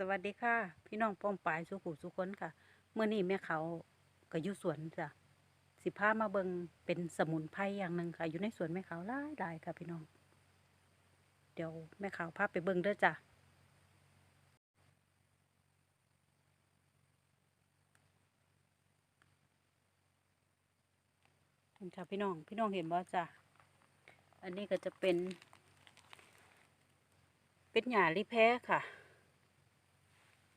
สวัสดีค่ะ พี่น้องป้องปายสุขุสุคนค่ะเมื่อนี้แม่เขาก็อยู่สวนจ้ะสิพามาเบิงเป็นสมุนไพรอย่างหนึ่งค่ะ อยู่ในสวนแม่เขาหลายหลายค่ะ พี่น้อง เดี๋ยวแม่เขาพาไปเบิงเด้อจ้ะค่ะพี่น้องพี่น้องเห็นบ่จ้ะอันนี้ก็จะเป็น เป็นหญ้ารีแพ้ค่ะ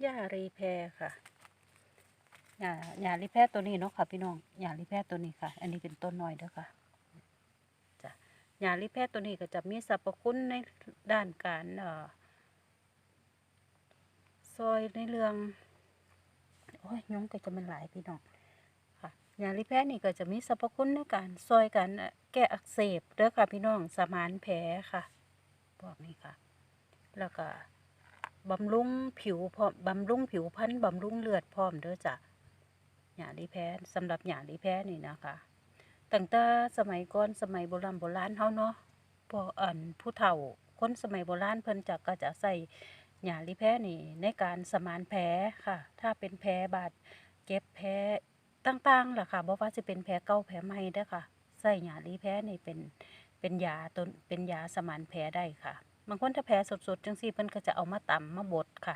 หญ้ารีแพรค่ะหญ้าหญ้ารีแพรตัวนี้เนาะค่ะ พี่น้องหญ้ารีแพรตัวนี้ค่ะ อันนี้เป็นต้นน้อยเด้อค่ะจ้ะหญ้ารีแพรตัวนี้ก็จะมีสรรพคุณในด้านการเอ่อซอยในเรื่องโอ้ยยุงก็จะมันหลายพี่น้องค่ะหญ้ารีแพรนี่ก็จะมีสรรพคุณในการซอยการเอ่อแก้อักเสบเด้อค่ะพี่น้องสมานแผลค่ะบอกนี่ค่ะ แล้วก็ บำรุงผิวพร้อมบำรุงผิวพรรณบำรุงเลือดพร้อมเด้อจ้ะหยาลีแพ้สำหรับหยาลีแพ้นี่นะคะตั้งแต่สมัยก่อนสมัยโบราณโบราณเฮาเนาะพวกอันผู้เฒ่าคนสมัยโบราณเพิ่นจะก็จะใส่หยาลีแพ้นี่ในการสมานแผลค่ะ ถ้าเป็นแผลบาดเก็บแผลต่างๆล่ะค่ะบ่ว่าสิเป็นแผลเก่าแผลใหม่เด้อค่ะ ใส่หยาลีแพ้นี่เป็นเป็นยาต้นเป็นยาสมานแผลได้ค่ะ บางคนถ้าแผลสดๆจังซี่เพิ่นก็จะเอามาตำมาบดค่ะ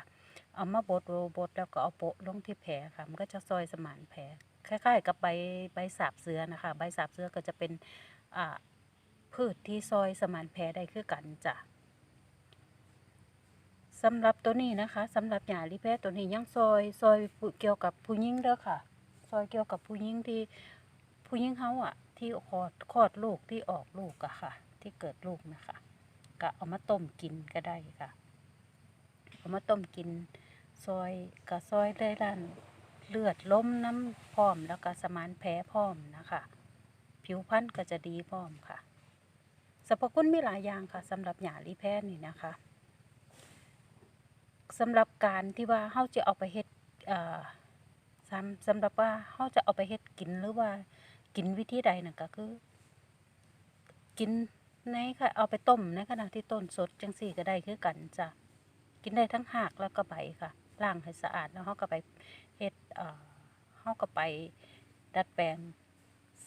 เอามาบดโรบดแล้วก็เอาโปะลงที่แผลค่ะ มันก็จะซอยสมานแผลคล้ายๆ กับใบใบสาบเสือนะคะ ใบสาบเสือก็จะเป็นอ่าพืชที่ซอยสมานแผลได้คือกันจ้ะสำหรับตัวนี้นะคะสำหรับยาลิแพทตัวนี้ยังซอยซอยเกี่ยวกับผู้หญิงเด้อค่ะ ซอยเกี่ยวกับผู้หญิงที่ผู้หญิงเฮาอะที่คลอดคลอดลูกที่ออกลูกอะค่ะ ที่เกิดลูกนะคะ ก็เอามาต้มกินก็ได้ค่ะ เอามาต้มกิน ซอยกะซอยได้ด้านเลือดล้มน้ำพร้อมแล้วก็สมานแผลพร้อมนะคะ ผิวพรรณก็จะดีพร้อมค่ะสรรพคุณมีหลายอย่างค่ะสำหรับหยาลีแพทย์นี่นะคะสำหรับการที่ว่าเฮาจะเอาไปเฮ็ดสำสำหรับว่าเฮาจะเอาไปเฮ็ดกินหรือว่ากินวิธีใดนั่นก็คือ กิน ในค่ะเอาไปต้มในขณะที่ต้นสดจังสี่ก็ได้คือกันจ้ะกินได้ทั้งหากแล้วก็ใบค่ะล้างให้สะอาดแล้วเขาก็ไปเฮ็ดเอ่อเขาก็ไปดัดแปลง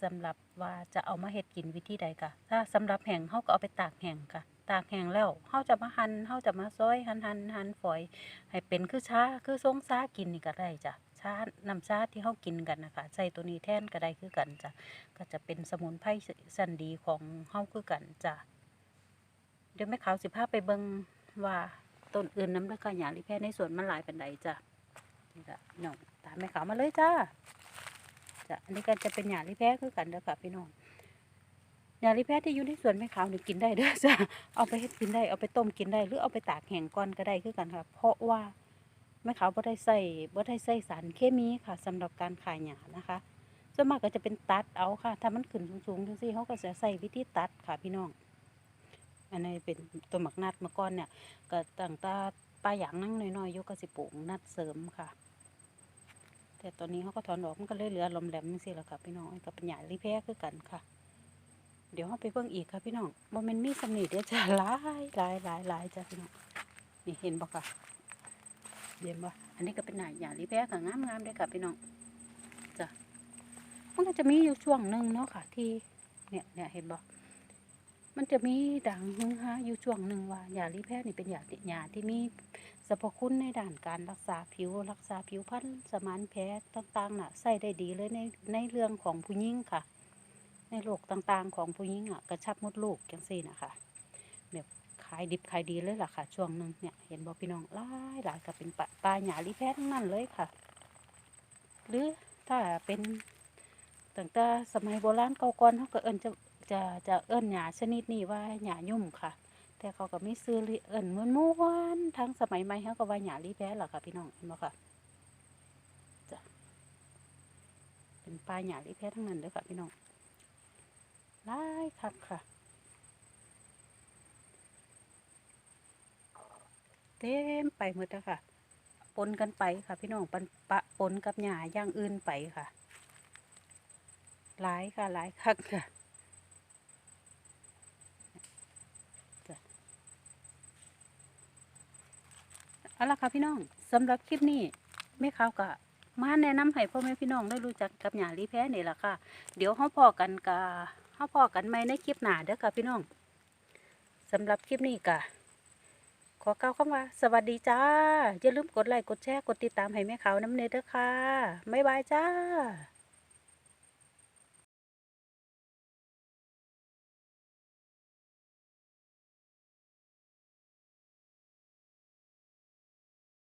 สำหรับว่าจะเอามาเฮ็ดกินวิธีใดค่ะ ถ้าสำหรับแห้งเขาก็เอาไปตากแห้งค่ะ ตากแห้งแล้วเขาจะมาหั่นเขาจะมาซอยหั่นหั่นหั่นฝอย ให้เป็นคือช้าคือทรงชากินนี่ก็ได้จ้ะาน้ำชาที่เขากินกันนะคะใส่ตัวนี้แทนก็ได้คือกันจ้ะก็จะเป็นสมุนไพรสันดีของเฮาคือกันจ้ะเดี๋ยวแม่ขาวสิพาไปเบิงว่าต้นอื่นน้ำแล้วก็หยาลิแพทย์ในสวนมันหลายเปานใดจ้ะนี่ละน้องตามแม่ขาวมาเลยจ้าจ้ะอันนี้ก็จะเป็นหยาลิแพทย์คือกันเด้อค่ะพี่น้องหยาลิแพทย์ที่อยู่ในสวนแม่ขาวนี่กินได้เด้อจ้ะเอาไปเฮ็ดกินได้เอาไปต้มกินได้หรือเอาไปตากแห้งก่อนก็ได้คือกันค่ะ เพราะว่า ม่ขาวบ่ได้ใส่บ่ได้ใส่สารเคมีค่ะสำหรับการขายหยานะคะส่วนมากก็จะเป็นตัดเอาค่ะ ถ้ามันขึ้นสูงๆจังซี่เขาก็จะใส่วิธีตัดค่ะพี่น้อง อันนี้เป็นตัวหมักนัดมื่อก่อนเนี่ยก็ตั้งตาปลาหยางนั่งน้อยๆยกกระสิปลูกนัดเสริมค่ะ แต่ตอนนี้เขาก็ถอนออกมันก็เลยเหลือลมแหลมจังซี่แหละค่ะพี่น้องก็เป็นหยารีแพ้คือกันค่ะ เดี๋ยวเราไปเบิ่งอีกค่ะพี่น้องบ่แมันมีสำนีเดี๋ยวจะหลายหลายหลายหลายจ้ะพี่น้องนี่เห็นบ่ค่ะ เห็นบ่อันนี้ก็เป็นหยาหยารีแพ้ค่ะงามๆเลยค่ะพี่น้องจ้ะมันก็จะมีอยู่ช่วงหนึ่งเนาะค่ะ ที่เนี่ยเนี่ยเห็นบอกมันจะมีดังฮึงฮาอยู่ช่วงหนึ่งว่ายาลีแพทย์นี่เป็นหยาติหยาที่มีสรรพคุณในด้านการรักษาผิว รักษาผิวพรรณสมานแผลต่างๆน่ะใส่ได้ดีเลยในในเรื่องของผู้หญิงค่ะ ในโรคต่างๆของผู้หญิงอะกระชับมดลูกจังซี่นะคะแบบ ขายดิบขายดีเลยล่ะค่ะ ช่วงหนึ่งเนี่ยเห็นบอกพี่น้องหลายหลายก็เป็นปลาปลาหยาลีแพะทั้งนั้นเลยค่ะ หรือถ้าเป็นตั้งแต่สมัยโบราณเก่าก่อนเขาก็เอิ้นจะจะจะเอิ้นหญ้าชนิดนี้ว่าหญ้ายุ่มค่ะ แต่เขาก็ไมีซื้อเอิ้นม้วนม้วนทั้งสมัยใหม่เขาก็ว่าหญ้าลีแพ้ล่ะค่ะ พี่น้องเห็นบ่ค่ะจ้ะเป็นปลาหญ้าลีแพ้ทั้งนั้นเลยค่ะพี่น้องหลายคักค่ะ เต็มไปหมดแล้วค่ะ ปนกันไปค่ะ พี่น้องปันปะปนกับหญ้าอย่างอื่นไปค่ะ หลายค่ะหลายคักค่ะเอาละค่ะพี่น้องสำหรับคลิปนี้แม่ขาวก็มาแนะนำให้พ่อแม่พี่น้องได้รู้จักกับหยาลีแพ้นี่แหละค่ะ เดี๋ยวเฮาพอกันกะเฮาพอกันใหมในคลิปหน้าเด้อค่ะพี่น้องสำหรับคลิปนี้ก็ข อกล่าวคำว่าสวัสดีจ้า อย่าลืมกดไลค์กดแชร์กดติดตามให้แม่ขาวน้ำเนยเด้อค่ะบ๊ายบายจ้า